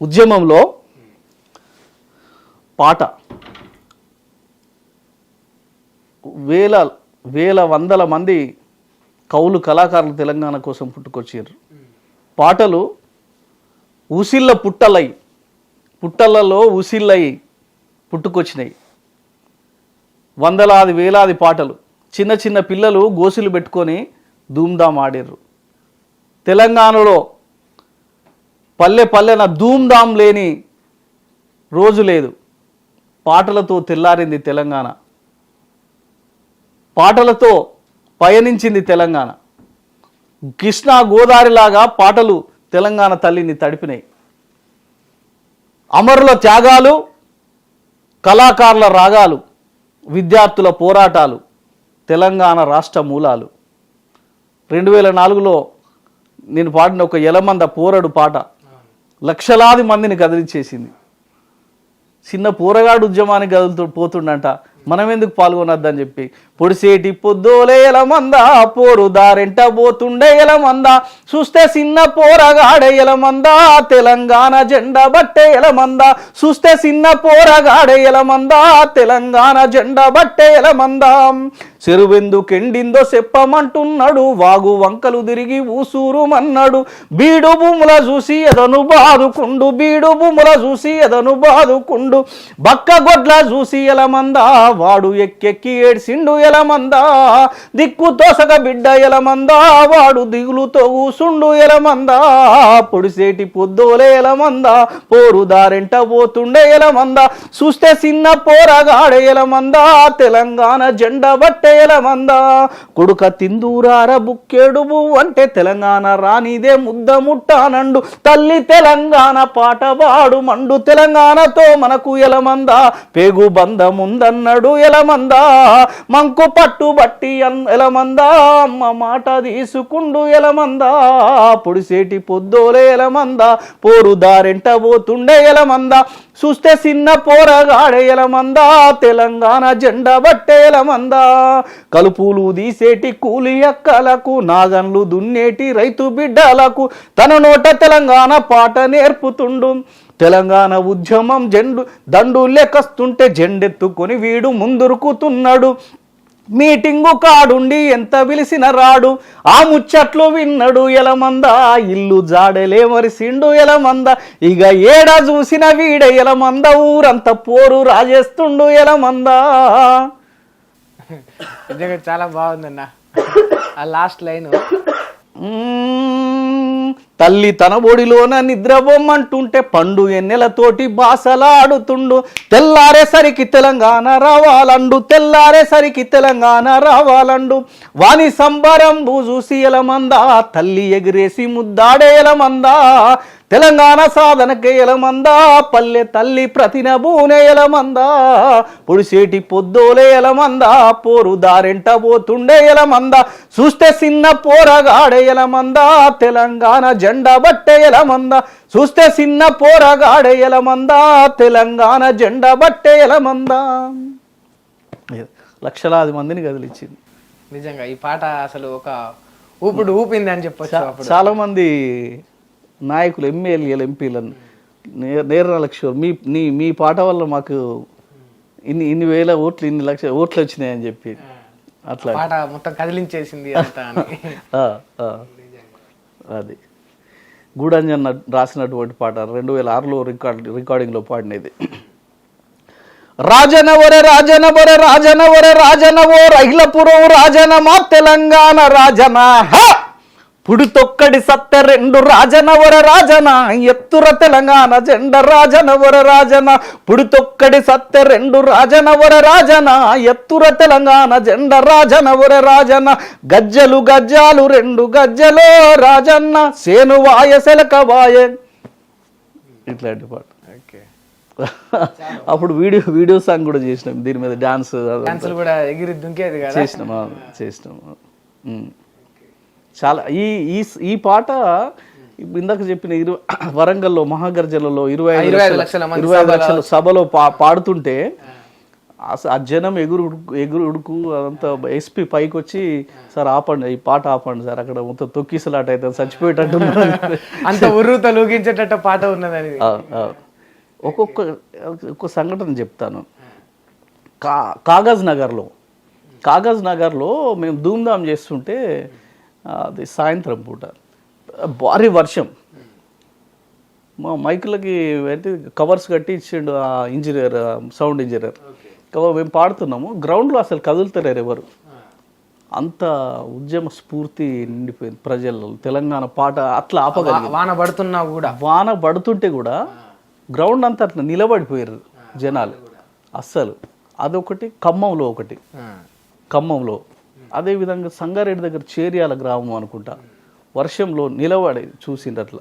ఉద్యమంలో పాట వేల వేల వందల మంది కవులు కళాకారులు తెలంగాణ కోసం పుట్టుకొచ్చారు పాటలు ఉసిళ్ళ పుట్టలై పుట్టలలో ఉసిళ్ళై పుట్టుకొచ్చినాయి. వందలాది వేలాది పాటలు చిన్న చిన్న పిల్లలు గోసులు పెట్టుకొని ధూమ్ధామ్ ఆడారు తెలంగాణలో పల్లె పల్లెన ధూమ్ధామ్ లేని రోజు లేదు. పాటలతో తెల్లారింది తెలంగాణ. పాటలతో పయనించింది తెలంగాణ. కృష్ణా గోదావరిలాగా పాటలు తెలంగాణ తల్లిని తడిపినాయి. అమరుల త్యాగాలు కళాకారుల రాగాలు విద్యార్థుల పోరాటాలు తెలంగాణ రాష్ట్ర మూలాలు. రెండు వేల నాలుగులో నేను పాడిన ఒక ఎలమంద పోరడు పాట లక్షలాది మందిని కదిలించేసింది చిన్న పోరగాడు ఉద్యమానికి కదులుతూ పోతుండంట. మనం ఎందుకు పాల్గొనొద్దని చెప్పి పొడిసేటి పొద్దోలే మంద పోరు దారెంట పోతుండే ఎలమంద చూస్తే చిన్న పోరగాడే ఎలమంద తెలంగాణ జెండా బట్టే ఎలమంద చూస్తే చిన్న పోరగాడే ఎలమంద తెలంగాణ జెండా బట్టే ఎలమంద చెరువెందుకెండిందో చెప్పమంటున్నాడు వాగు వంకలు తిరిగి ఊసూరుమన్నాడు బీడు భూముల చూసి ఎదను బాదుకుండు బీడు భూముల చూసి ఎదను బాదుకుండు బక్క గొడ్ల చూసి ఎలమందా వాడు ఎక్కెక్కి ఏడ్సిండు ఎలమందా? దిక్కు తోసక బిడ్డ ఎలమందా? వాడు దిగులుతో కూసుండు ఎలమందా? పొడిసేటి పొద్దోలే ఎలమందా? పోరు దారెంట పోతుండే ఎలమందా? చూస్తే చిన్న పోరగాడే ఎలమందా? తెలంగాణ జెండా బట్టే ఎలమందా? కొడుక తిందూరార బుక్కెడుబు అంటే తెలంగాణ రానిదే ముద్ద ముట్టానండు. తల్లి తెలంగాణ పాట వాడు మండు తెలంగాణతో మనకు ఎలమందా? పేగు బంధముందన్నాడు ఎలమందా? మంకు పట్టు బట్టి అన్ ఎలమందా? అమ్మ మాట తీసుకుండు ఎలమందా? పొడిసేటి పొద్దోలే ఎలమందా? పోరు దారెంట పోతుండే ఎలమందా? చూస్తే చిన్న పోరగాడే ఎలమందా? తెలంగాణ జెండా బట్టే ఎలమందా? కలుపులు తీసేటి కూలి అక్కలకు నాగన్లు దున్నేటి రైతు బిడ్డలకు తన నోట తెలంగాణ పాట నేర్పుతుండు. తెలంగాణ ఉద్యమం జెండు దండు లెక్కస్తుంటే జెండెత్తుకొని వీడు ముందురుకుతున్నాడు. మీటింగు కాడుండి ఎంత పిలిసిన రాడు. ఆ ముచ్చట్లు విన్నడు ఎలమంద ఇల్లు జాడలే మరిసిండు ఎలమంద. ఇక ఏడ చూసిన వీడ ఎలమంద ఊరంత పోరు రాజేస్తుండు ఎలమంద. నిజంగా చాలా బాగుందన్న. ఆ లాస్ట్ లైన్. తల్లి తన ఒడిలోన నిద్రబొమ్మంటుంటే పండు ఎన్నెలతోటి బాసలాడుతుండు. తెల్లారేసరికి తెలంగాణ రావాలండు తెల్లారేసరికి తెలంగాణ రావాలండు. వాని సంబరం చూసి ఎలమందా తల్లి ఎగిరేసి ముద్దాడే ఎలమందా. తెలంగాణ సాధనకే ఎలమందా పల్లె తల్లి ప్రతినబూనే ఎలమందా. పొడిసేటి పొద్దోలే ఎలమందా పోరు దారెంట పోతుండే ఎలమందా. చూస్తే చిన్న పోరగాడే ఎలమందా తెలంగాణ జెండా బట్టే ఎలమందా చూస్తే చిన్న పోరగాడే ఎలమందా తెలంగాణ జెండా బట్టే ఎలమందా లక్షలాది మందిని కదిలిచ్చింది నిజంగా ఈ పాట అసలు ఒక ఊపిడు ఊపింది అని చెప్పొచ్చు చాలా మంది నాయకులు ఎమ్మెల్యేలు ఎంపీలను నేర లక్ష్యం మీ నీ మీ పాట వల్ల మాకు ఇన్ని ఇన్ని వేల ఓట్లు ఇన్ని లక్ష ఓట్లు వచ్చినాయని చెప్పి. అట్లా. పాట మొత్తం కదిలించేసింది అని. అది. గూడంజన్ రాసినటువంటి పాట రెండు వేల ఆరులో రికార్డ్ రికార్డింగ్లో పాడినది. రాజనవర రాజనవర రాజనవర రాజనవో రైలపురం రాజన మా తెలంగాణ రాజన. హా! పుడితొక్కడి సత్త రెండు రాజనవర రాజన ఎత్తుర తెలంగాణ జెండ రాజనవర రాజన. పుడితొక్కడి సత్త రెండు రాజనవర రాజన ఎత్తుర తెలంగాణ జెండ రాజనవర రాజన. గజ్జలు గజ్జాలు రెండు గజ్జలో రాజన్న సేను వాయ సెలక వాయ ఇట్లాంటి పాట. అప్పుడు వీడియో వీడియో సాంగ్ కూడా చేసినాం. దీని మీద డాన్స్ కూడా ఎగిరి దుంకేది కదా? చేసినాం చేసినాం. చాలా ఈ ఈ ఈ పాట ఇందాక చెప్పిన ఇరు వరంగల్లో మహాగర్జనలో ఇరవై ఇరవై ఐదు లక్షల సభలో పా పాడుతుంటే అసలు ఆ జనం ఎగురు ఎగురు ఉడుకు అదంతా ఎస్పీ పైకి వచ్చి సార్ ఆపండి ఈ పాట ఆపండి సార్ అక్కడ మొత్తం తొక్కిసలాట అయితే చచ్చిపోయేటట్టు అంత ఉర్రూత లూగించేటట్టు పాట ఉన్నది అది. ఆ, ఆ. ఒక్కొక్క ఒక్కొక్క సంఘటన చెప్తాను. కా కాగజ్ నగర్లో కాగజ్ నగర్లో మేము ధూమ్ధామ్ చేస్తుంటే అది సాయంత్రం పూట. భారీ వర్షం. మా మైకులకి అయితే కవర్స్ కట్టి ఇచ్చిండు ఆ ఇంజనీర్ సౌండ్ ఇంజనీర్. కవ- మేము పాడుతున్నాము గ్రౌండ్లో అసలు కదులుతలేరు ఎవరు. అంత ఉద్యమ స్ఫూర్తి నిండిపోయింది ప్రజల్లో. తెలంగాణ పాట అట్లా ఆపగలిగింది. వాన పడుతున్నా కూడా. వాన పడుతుంటే కూడా గ్రౌండ్ అంతా అట్లా నిలబడిపోయారు జనాలు. అస్సలు. అదొకటి ఖమ్మంలో ఒకటి. ఖమ్మంలో. అదేవిధంగా సంగారెడ్డి దగ్గర చేరియాల గ్రామం అనుకుంటా. వర్షంలో నిలబడి అట్లా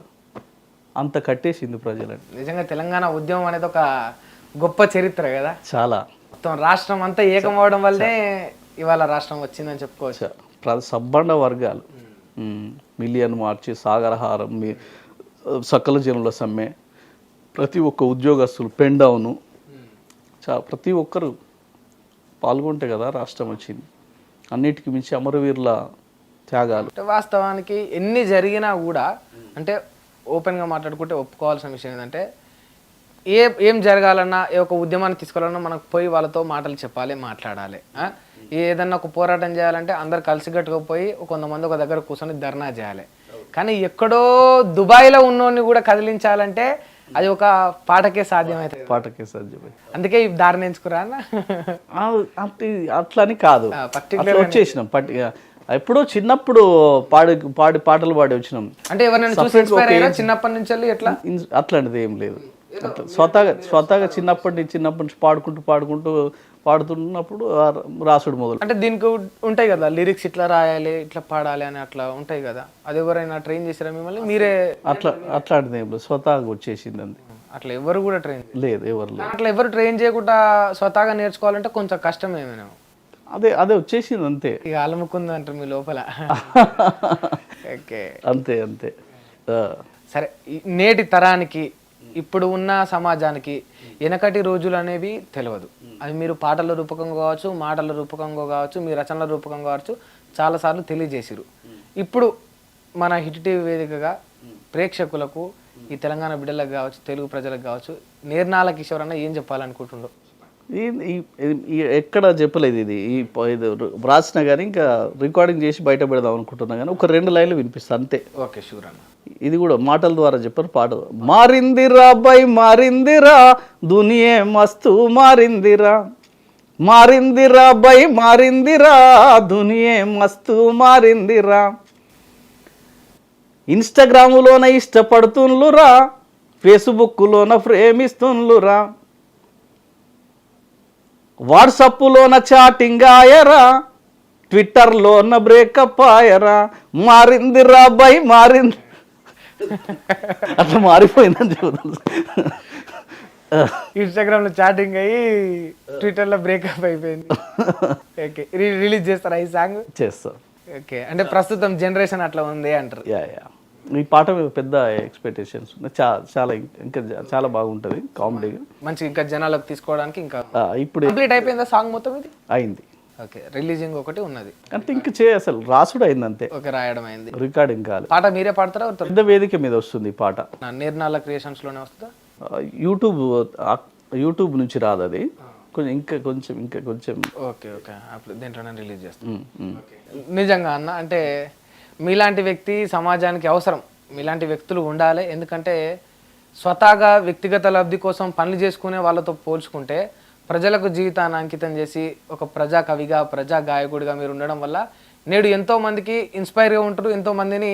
అంత కట్టేసింది ప్రజలని నిజంగా తెలంగాణ ఉద్యమం అనేది ఒక గొప్ప చరిత్ర కదా? చాలా. మొత్తం రాష్ట్రం అంతా ఏకమవడం వల్లే ఇవాళ రాష్ట్రం వచ్చిందని చెప్పుకోవచ్చు. సబ్బండ వర్గాలు. మిలియన్ మార్చి సాగరహారం మీ సకల జనుల సమ్మె ప్రతి ఒక్క ఉద్యోగస్తులు పెండౌను. చా ప్రతి ఒక్కరు పాల్గొంటే కదా రాష్ట్రం వచ్చింది. అన్నిటికీ మించి అమరవీరుల త్యాగాలు. వాస్తవానికి ఎన్ని జరిగినా కూడా అంటే ఓపెన్గా మాట్లాడుకుంటే ఒప్పుకోవాల్సిన విషయం ఏంటంటే ఏ ఏం జరగాలన్నా ఏ ఒక ఉద్యమాన్ని తీసుకోవాలన్నా మనకు పోయి వాళ్ళతో మాటలు చెప్పాలి మాట్లాడాలి. ఏదన్నా ఒక పోరాటం చేయాలంటే అందరు కలిసికట్టుగా పోయి కొంతమంది ఒక దగ్గర కూర్చొని ధర్నా చేయాలి. కానీ ఎక్కడో దుబాయ్లో ఉన్నోడిని కూడా కదిలించాలంటే అది ఒక పాటకే సాధ్యమవుతుంది పాటకే సాధ్యమే అందుకే ఈ దారిని ఎంచుకురా అన్న. ఆ, అంటే అట్లా అని కాదు వచ్చేసినాం. పట్టి ఎప్పుడో చిన్నప్పుడు పాడి పాడి పాటలు పాడి వచ్చినాం. అంటే ఎవరైనా చిన్నప్పటి నుంచి ఎట్లా అట్లాంటిది ఏం లేదు. స్వతహాగా స్వతహాగా చిన్నప్పటి నుంచి చిన్నప్పటి నుంచి పాడుకుంటూ పాడుకుంటూ పాడుతున్నప్పుడు రాసుడు మొదలు. అంటే దీనికి ఉంటాయి కదా లిరిక్స్ ఇట్లా రాయాలి ఇట్లా పాడాలి అని అట్లా ఉంటాయి కదా. అది ఎవరైనా ట్రైన్ చేసారా మిమ్మల్ని? మీరే అట్లా అట్లాంటిది ఏం లేదు. స్వతహాగా వచ్చేసింది అంతే అట్లా ఎవరు కూడా ట్రైన్ లేదు ఎవరు లేదు. అట్లా ఎవరు ట్రైన్ చేయకుండా స్వతహాగా నేర్చుకోవాలంటే కొంచెం కష్టం ఏమైనా అదే అదే వచ్చేసింది అంతే. ఇక అలముకుంది అంటారు మీ లోపల. ఓకే. అంతే అంతే. సరే నేటి తరానికి ఇప్పుడు ఉన్న సమాజానికి వెనకటి రోజులు అనేవి తెలియదు అవి మీరు పాటల రూపకంగా కావచ్చు మాటల రూపకంగా కావచ్చు మీ రచనల రూపకంగా కావచ్చు చాలాసార్లు తెలియజేసిరు. ఇప్పుడు మన హిట్ టీవీ వేదికగా ప్రేక్షకులకు ఈ తెలంగాణ బిడ్డలకు కావచ్చు తెలుగు ప్రజలకు కావచ్చు నిర్నాల కిషోర్ అన్న ఏం చెప్పాలనుకుంటుండో ఎక్కడ చెప్పలేదు ఇది. ఈ ప- ఇది రాసిన కానీ ఇంకా రికార్డింగ్ చేసి బయట పెడదాం అనుకుంటున్నా కానీ ఒక రెండు లైన్లు వినిపిస్తా అంతే. ఓకే షూర్ అన్న. ఇది కూడా మాటల ద్వారా చెప్పారు పాట మారిందిరా బై మారిందిరా దునియే మస్తు మారిందిరా. మారిందిరా బై మారిందిరా దునియే మస్తు మారిందిరా. ఇన్స్టాగ్రాములోన ఇష్టపడుతుండ్లురా ఫేస్బుక్లోన ప్రేమిస్తుండ్లురా. వాట్సప్లోన చాటింగ్ ఆయరా ట్విట్టర్లోన బ్రేకప్ ఆయరా. మారిందిరా బై మారింది అట్లా మారిపోయిందని చెబుతాను. ఇన్స్టాగ్రామ్లో చాటింగ్ అయ్యి ట్విట్టర్లో బ్రేకప్ అయిపోయింది. ఓకే రిలీజ్ చేస్తారా ఈ సాంగ్? చేస్తాం. ఓకే అంటే ప్రస్తుతం జనరేషన్ అట్లా ఉంది అంటారు. Yeah yeah. ఈ పాట మీద పెద్ద ఎక్స్పెక్టేషన్స్ ఉన్నాయి. చా చాలా ఇంకా చాలా బాగుంటుంది కామెడీగా మంచి ఇంకా జనాలకు తీసుకోవడానికి ఇంకా ఇప్పుడు కంప్లీట్ అయిపోయిందా సాంగ్ మొత్తం ఇది? అయింది. ఓకే రిలీజింగ్ ఒకటి ఉన్నది. అంటే ఇంక చే అసలు రాసుడు అయింది అంతే ఓకే రాయడం అయింది రికార్డింగ్ కాదు. పాట మీరే పాడతారా? పెద్ద వేదిక మీద వస్తుంది ఈ పాట. నా నిర్నాల క్రియేషన్స్లోనే వస్తుందా యూట్యూబ్ యూట్యూబ్ నుంచి రాదు అది. కొంచెం ఇంకా కొంచెం ఇంకా కొంచెం. Okay okay. అప్పుడు దీంట్లోనే రిలీజ్ చేస్తాం. ఉమ్, ఉమ్. నిజంగా అన్న అంటే మీలాంటి వ్యక్తి సమాజానికి అవసరం. మీలాంటి వ్యక్తులు ఉండాలి. ఎందుకంటే స్వతహాగా వ్యక్తిగత లబ్ధి కోసం పనులు చేసుకునే వాళ్ళతో పోల్చుకుంటే ప్రజలకు జీవితాన్ని అంకితం చేసి ఒక ప్రజా కవిగా ప్రజా గాయకుడిగా మీరు ఉండడం వల్ల నేడు ఎంతో మందికి ఇన్స్పైర్గా ఉంటారు ఎంతో మందిని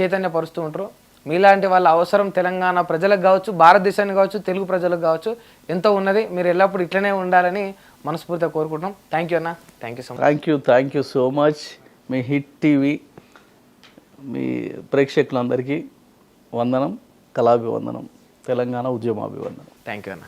చైతన్యపరుస్తూ ఉంటారు. మీలాంటి వాళ్ళ అవసరం తెలంగాణ ప్రజలకు కావచ్చు భారతదేశానికి కావచ్చు తెలుగు ప్రజలకు కావచ్చు ఎంతో ఉన్నది. మీరు ఎల్లప్పుడూ ఇట్లనే ఉండాలని మనస్ఫూర్తిగా కోరుకుంటున్నాం. థ్యాంక్ యూ అన్న. Thank you so much thank you thank you so much me hit TV మీ ప్రేక్షకులందరికీ వందనం కళాభివందనం తెలంగాణ ఉద్యమాభివందనం. థ్యాంక్ యూ అన్న.